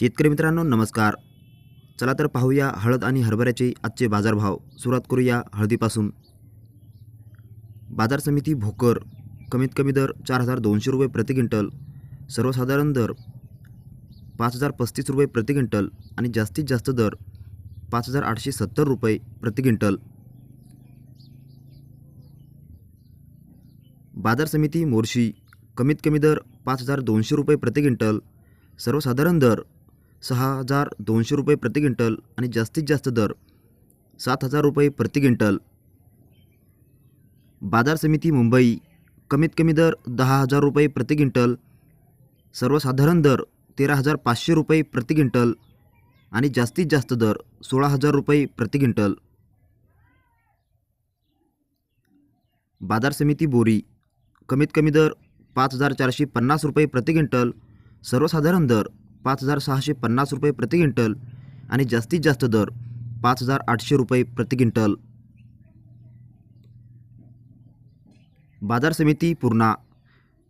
शेतकरी मित्रांनो नमस्कार. चला तर पाहूया हळद आणि हरभऱ्याचे आजचे बाजारभाव. सुरुवात करूया हळदीपासून. बाजार समिती भोकर कमीत कमी दर चार हजार दोनशे रुपये प्रति क्विंटल. सर्वसाधारण दर पाच हजार पस्तीस रुपये प्रति क्विंटल आणि जास्तीत जास्त दर पाच हजार आठशे सत्तर रुपये प्रति क्विंटल. बाजार समिती मोर्शी कमीत कमी दर पाच हजार दोनशे रुपये प्रति क्विंटल. सर्वसाधारण दर सहा हजार दोनशे रुपये प्रति क्विंटल आणि जास्तीत जास्त दर सात हजार रुपये प्रति क्विंटल. बाजार समिती मुंबई कमीत कमी दर दहा हजार रुपये प्रति क्विंटल सर्वसाधारण दर तेरा हजार पाचशे रुपये प्रति क्विंटल आणि जास्तीत जास्त दर सोळा हजार रुपये प्रति क्विंटल. बाजार समिती बोरी कमीत कमी दर पाच हजार चारशे पन्नास रुपये प्रति क्विंटल सर्वसाधारण दर पाच हजार सहाशे पन्नास रुपये प्रति क्विंटल आणि जास्तीत जास्त दर पाच हजार आठशे रुपये प्रति क्विंटल. बाजार समिती पूर्णा.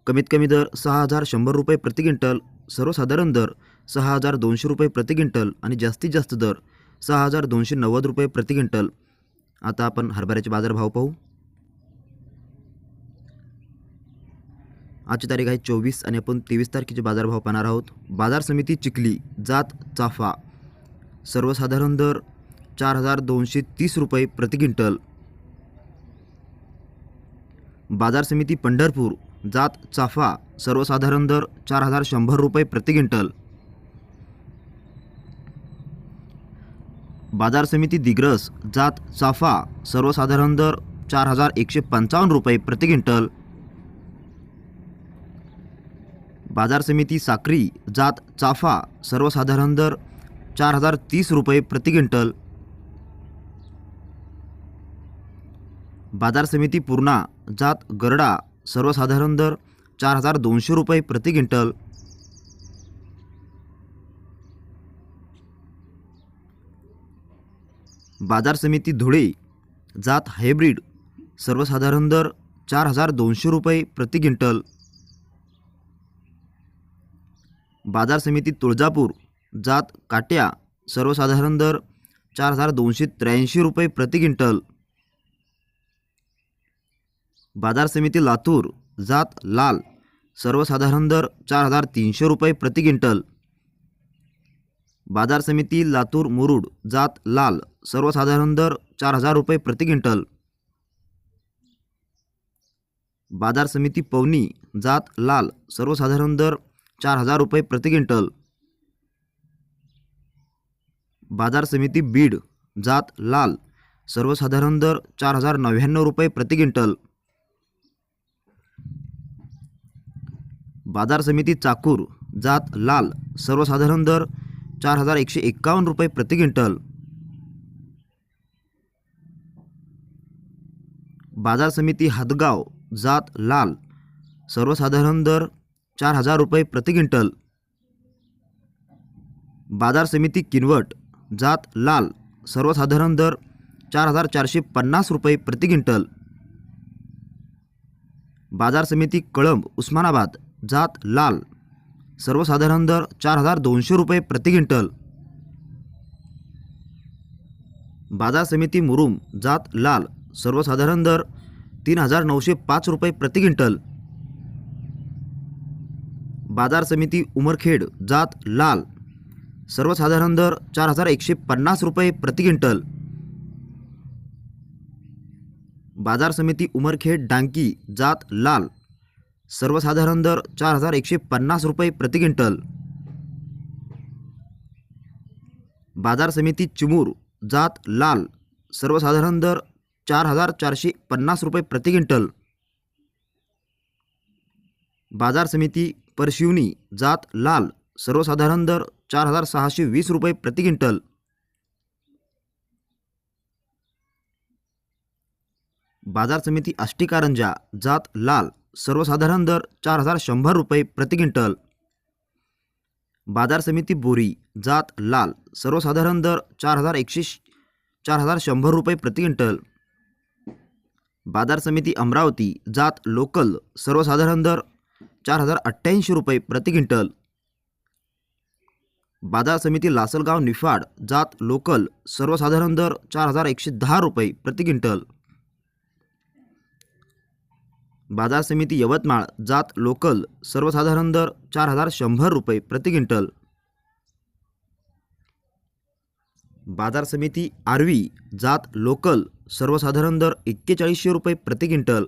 कमीत कमी दर सहा हजार शंभर रुपये प्रति क्विंटल सर्वसाधारण दर सहा हजार दोनशे रुपये प्रति क्विंटल आणि जास्तीत जास्त दर सहा हजार दोनशे नव्वद रुपये प्रति क्विंटल. आता आपण हरभऱ्याचे बाजारभाव पाहू. आजची तारीख आहे चोवीस आणि आपण तेवीस तारखेचे बाजारभाव पाहणार आहोत. बाजार समिती चिखली जात चाफा सर्वसाधारण दर चार हजार दोनशे तीस रुपये प्रति क्विंटल. बाजार समिती पंढरपूर जात चाफा सर्वसाधारण दर चार हजार शंभर रुपये प्रति क्विंटल. बाजार समिती दिग्रस जात चाफा सर्वसाधारण दर चार हजार एकशे पंचावन्न रुपये प्रति क्विंटल. बाजार समिती साक्री जात चाफा सर्वसाधारण दर चार हजार तीस रुपये प्रति क्विंटल. बाजार समिती पूर्णा जात गरडा सर्वसाधारण दर चार हजार दोनशे रुपये प्रति क्विंटल. बाजार समिती धुळे जात हायब्रीड सर्वसाधारण दर चार हजार दोनशे रुपये प्रति क्विंटल. बाजार समिती तुळजापूर जात काट्या सर्वसाधारण दर चार हजार दोनशे त्र्याऐंशी रुपये प्रति क्विंटल. बाजार समिती लातूर जात लाल सर्वसाधारण दर चार हजार तीनशे रुपये प्रति क्विंटल. बाजार समिती लातूर मुरुड जात लाल सर्वसाधारण दर चार हजार रुपये प्रति क्विंटल. बाजार समिती पवनी जात लाल सर्वसाधारण दर चार हजार रुपये प्रति क्विंटल. बाजार समिती बीड जात लाल सर्वसाधारण दर चार हजार नव्याण्णव रुपये प्रति क्विंटल. बाजार समिती चाकूर जात लाल सर्वसाधारण दर चार हजार एकशे एक्कावन्न रुपये प्रति क्विंटल. बाजार समिती हदगाव जात लाल सर्वसाधारण दर चार हजार रुपये प्रति क्विंटल. बाजार समिती किनवट जात लाल सर्वसाधारण दर चार हजार चारशे पन्नास रुपये प्रति क्विंटल. बाजार समिती कळंब उस्मानाबाद जात लाल सर्वसाधारण दर चार हजार दोनशे रुपये प्रति क्विंटल. बाजार समिती मुरुम जात लाल सर्वसाधारण दर तीन हजार नऊशे पाच रुपये प्रति क्विंटल. बाजार समिती उमरखेड जात लाल. सर्वसाधारण दर चार हजार एकशे पन्नास रुपये प्रति क्विंटल. बाजार समिती उमरखेड डांकी जात लाल. सर्वसाधारण दर चार हजार एकशे पन्नास रुपये प्रति क्विंटल. बाजार समिती चिमूर जात लाल. सर्वसाधारण दर चार हजार चारशे पन्नास रुपये प्रति क्विंटल. बाजार समिती परशिवनी जात लाल सर्वसाधारण दर चार हजार सहाशे वीस रुपये प्रति क्विंटल. बाजार समिती आष्टीकारंजा जात लाल सर्वसाधारण दर चार हजार शंभर रुपये प्रति क्विंटल. बाजार समिती बोरी जात लाल सर्वसाधारण दर चार हजार एकशे चार हजार शंभर रुपये प्रति क्विंटल. बाजार समिती अमरावती जात लोकल सर्वसाधारण दर चार हजार अठ्ठ्याऐंशी रुपये प्रति क्विंटल. बाजार समिती लासलगाव निफाड जात लोकल सर्वसाधारण दर चार हजार एकशे दहा रुपये प्रति क्विंटल. बाजार समिती यवतमाळ जात लोकल सर्वसाधारण दर चार हजार शंभर रुपये प्रति क्विंटल. बाजार समिती आर्वी जात लोकल सर्वसाधारण दर एक्केचाळीसशे रुपये प्रति क्विंटल.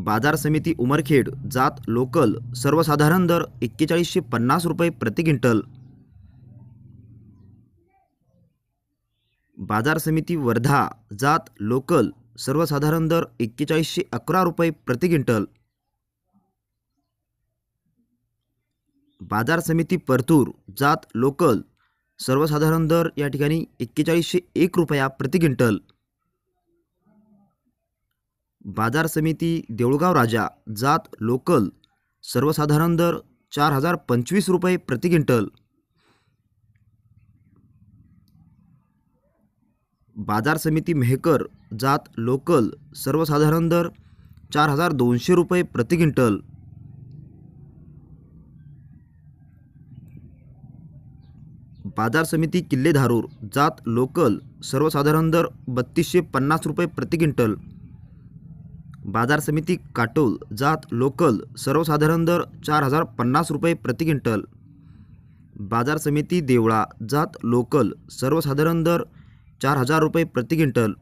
बाजार समिती उमरखेड जात लोकल सर्वसाधारण दर एक्केचाळीसशे पन्नास रुपये प्रति क्विंटल. बाजार समिती वर्धा जात लोकल सर्वसाधारण दर एक्केचाळीसशे अकरा रुपये प्रति क्विंटल. बाजार समिती परतूर जात लोकल सर्वसाधारण दर या ठिकाणी एक्केचाळीसशे एक रुपया प्रति क्विंटल. बाजार समिती देऊळगाव राजा जात लोकल सर्वसाधारण दर चार हजार पंचवीस रुपये प्रति क्विंटल. बाजार समिती मेहकर जात लोकल सर्वसाधारण दर चार हजार दोनशे रुपये प्रति क्विंटल. बाजार समिती किल्ले धारूर जात लोकल सर्वसाधारण दर बत्तीसशे पन्नास रुपये प्रति क्विंटल. बाजार समिती काटोल जात लोकल सर्वसाधारण दर चार हजार पन्नास रुपये प्रति क्विंटल. बाजार समिती देवळा जात लोकल सर्वसाधारण दर चार हजार रुपये प्रति क्विंटल.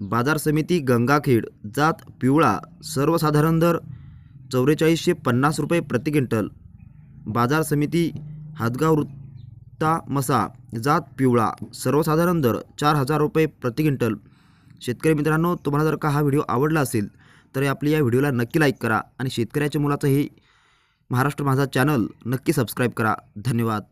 बाजार समिती गंगाखेड जात पिवळा सर्वसाधारण दर चौवेचाळीसशे पन्नास रुपये प्रति क्विंटल. बाजार समिती हातगाव वृत्ता मसा जात पिवळा सर्वसाधारण दर चार हजार रुपये प्रति क्विंटल. शेतकरी मित्रांनो तुम्हाला जर का हा व्हिडिओ आवडला असेल तर आपल्या या व्हिडिओला नक्की लाईक करा आणि शेतकऱ्याच्या मुलाचं हे महाराष्ट्र माझा चॅनल नक्की सबस्क्राईब करा. धन्यवाद.